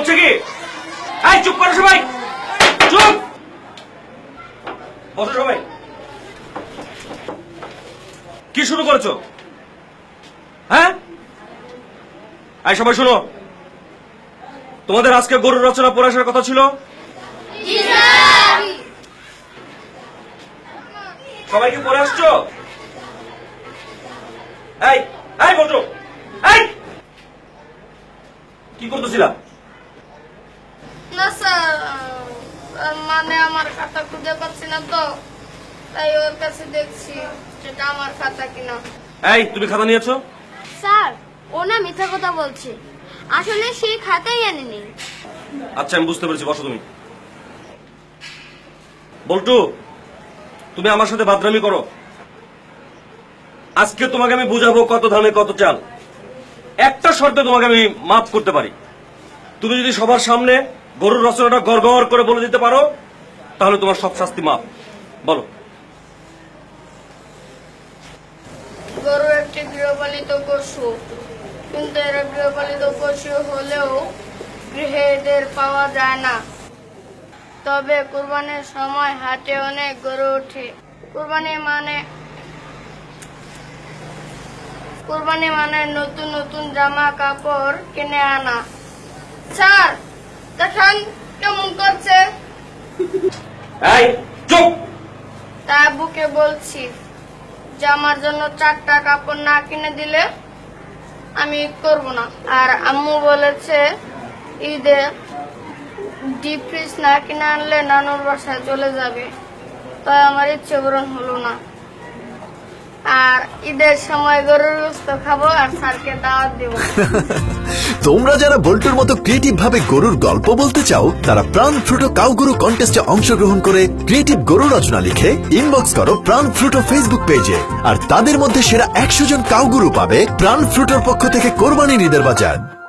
হচ্ছে কি? এই চুপ করো সবাই। চুপ। বসো সবাই। কি শুরু করেছ? হ্যাঁ? এই সবাই শুনো। তোমাদের আজকে গরু রচনা পড়ে আসার কথা ছিল? সবাই কি পড়ে আসছো? এই এই বলো এই! কি করতেছিলাম না স্যার মানে আমার খাতা খুঁজে পাচ্ছি না তো তাই ওর কাছে দেখছি সেটা আমার খাতা কিনা। এই তুমি খাতা নিয়েছো? স্যার ও না মিথ্যা কথা বলছে। আসলে সেই খাতাই আনেনি। আচ্ছা আমি বুঝতে পেরেছি বসো তুমি। বল্টু তুমি আমার সাথে বাদরামি করো। আজকে তোমাকে আমি বুঝাবো কত ধানে কত চাল। একটা শর্তে তোমাকে আমি মাফ করতে পারি। তুমি যদি সবার সামনে গরুর রচনাটা গড় গড় করে বলে দিতে পারো, তাহলে তোমার সব শাস্তি মাপ বলো। গরু একটি গৃহপালিত পশু গৃহপালিত পশু হলেও পাওয়া যায় না। তবে সময় অনেক গরু ওঠে। কুরবানি মানে কুরবানি মানে নতুন নতুন জামা কাপড় কিনে আনা। স্যার! দেখেন কেমন করছে? এই চুপ! তা আব্বুকে বলছি যে আমার জন্য চারটা কাপড় না কিনে দিলে আমি করব না। আর আম্মু বলেছে ঈদে ডিপ ফ্রিজ না কিনে আনলে নানুর বাসায় চলে যাবে। তাই আমার ইচ্ছে পূরণ হলো না। তোমরা যারা বল্টুর মতো ক্রিয়েটিভ ভাবে গরুর গল্প বলতে চাও, তারা প্রাণ ফ্রুটো কাউ গরু কন্টেস্টে অংশগ্রহণ করে ক্রিয়েটিভ গরু রচনা লিখে ইনবক্স করো প্রাণ ফ্রুটো ফেসবুক পেজে আর তাদের মধ্যে সেরা একশো জন কাউ গরু পাবে প্রাণ ফ্রুটোর পক্ষ থেকে কোরবানি ঈদের বাজার।